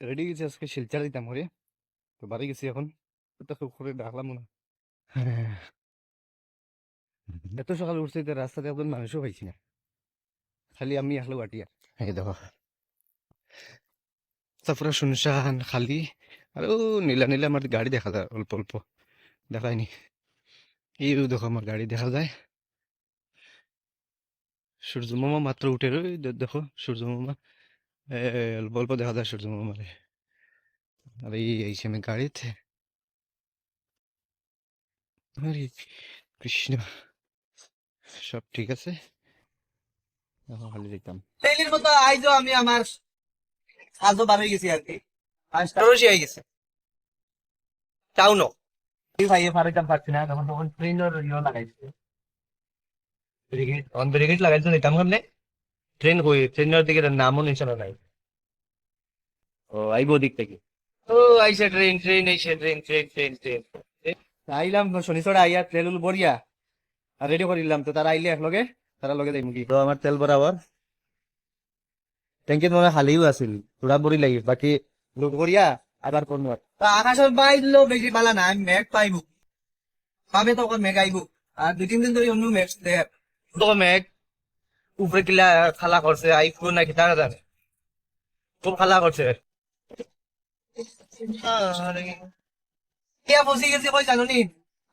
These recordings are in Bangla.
রেডি গেছি আজকে শিলচার দিতাম করে তো বাড়ি গেছি এখন। তো করে ডাকলাম না এত সকালে উঠছে রাস্তাতে একজন মানুষও পাইছি না। খালি আমি আসলো গাটিয়া এই দেখো। তারপরে শুনশান খালি আর ও নীলা নীলা আমার গাড়ি দেখা যায় অল্প অল্প। দেখায়নি। এই দেখো আমার গাড়ি দেখা যায়। সূর্য মামা মাত্র উঠে রই দেখো সূর্য মামা অল্প দেখা যায় সূর্য মামারে আর এই এইছে আমি গাড়িতে হরে কৃষ্ণ সব ঠিক আছে? এখন খালি দেখতাম ডেইলির মতো আইজো আমি আমার সাজো বার গেছি আর কি আষ্টরসি হয়ে গেছে টাউনও এই ভাইয়ে ফারাইতাম পারছি না তখন তখন ট্রেনের ইয়ে লাগাইছে ব্রিগেড অন ব্রিগেড লাগাইছে নিতাম কেমনে ট্রেন কই ট্রেনের দিকে নামও নিশানা নাই। ও আইবো দিক থেকে? ও আইসে ট্রেন ট্রেন আইসে ট্রেন ট্রেন ট্রেন ট্রেন আইলাম আইয়া ট্রেন বরিয়া আর রেডি করিলাম তো তারা আইলে একলগে তারা লগে যাইম কি? তো আমার তেল বরাবর। ট্যাঙ্কিত মনে খালিও আছিল তোরা বড়ি লাগি বাকি লোক করিয়া আবার কোন আকাশের বাইলো বেশি পালা না আমি মেঘ পাইবো পাবে তখন মেঘ আইবো। আর দুই তিন দিন ধরে অন্য মেঘ দেখ মেঘ উপরে কিলা খালা করছে আইফোন নাকি তারা জানে। খুব খালা করছে। ইয়া বসে গেছে কই জানো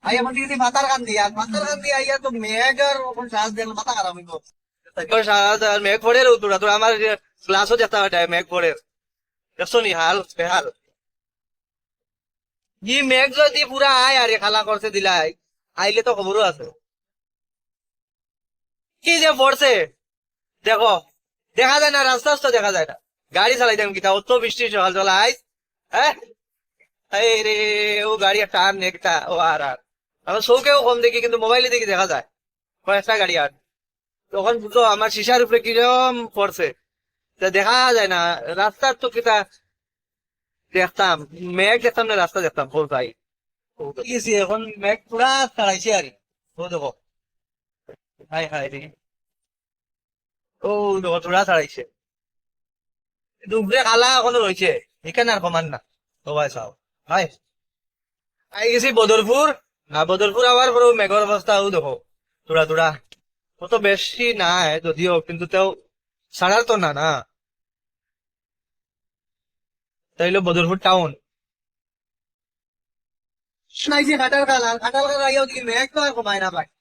আইয়া বসে গেছি মাথার কান্দি, আর মাথার কান্দি আইয়া তো মেঘ আর ওখানে শ্বাস দিল মাথা খারাপ হইব। মেঘ পড়ে রে তোরা আমার ক্লাসও হয় মেঘ পড়ে দেখছ নি, হাল, বেহাল। ই মেঘ যদি পুরা আয়, আরে খালা করছে দিলাই। আইলে তো খবরও আছে। কি যে পড়ছে? দেখো, দেখা যায় না, রাস্তা রাস্তা দেখা যায় না। গাড়ি চালাইতাম কিতা, অত বৃষ্টি সকাল সকাল আইস হ্যাঁ? রে, ও গাড়ি টান একটা, ও আর আর। আমার চৌকেও কম দেখি, কিন্তু মোবাইলে দেখি দেখা যায়। কয়েকটা গাড়ি আর। তখন বুঝো, আমার শিশার উপরে কিরম পড়ছে। দেখা যায় না, রাস্তার তো কিতা, দেখতাম, মেঘ দেখতাম না, রাস্তা দেখতাম ভাই এখন মেঘ পুরা ছাড়াইছে আর দেখো হাই হাই রে। ও দুপুরে কালা রয়েছে এখানে আর কমান না। সবাই চাও। হাই। আই গেছি বদরপুর আর বদরপুর আবার পরে মেঘর অবস্থাও দেখো। তোরা তোরা কত বেশি নাই যদিও, কিন্তু তেও ছাড়ার তো না। না তাইলে বদরপুর টাউন। শুনাইছি খাটার কাল। আর খাটার কাল আইয়াও কি মেঘ তো আর কমায় না ভাই নেই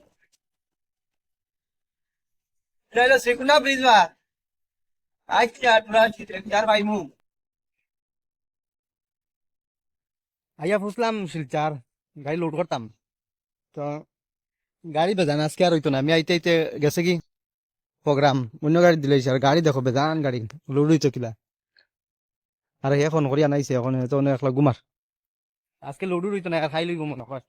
এটা হলো শ্রীকুণা ব্রিজ বা আচ্ছা তোরা চার ভাই আইয়া ফুসলাম শিলচার গাড়ি লোড করতাম। তো গাড়ি বেজান আজকে আর হইতো না। আমি আইতে আইতে গেছে কি? প্রোগ্রাম অন্য গাড়ি দিলেছে আর গাড়ি দেখো বেজান গাড়ি লোড হইতো কিলা আর ফোন করি আনাইছে এখন তো একলা গুমার আজকে লোড হইতো না আর খাই লইব মনে হয়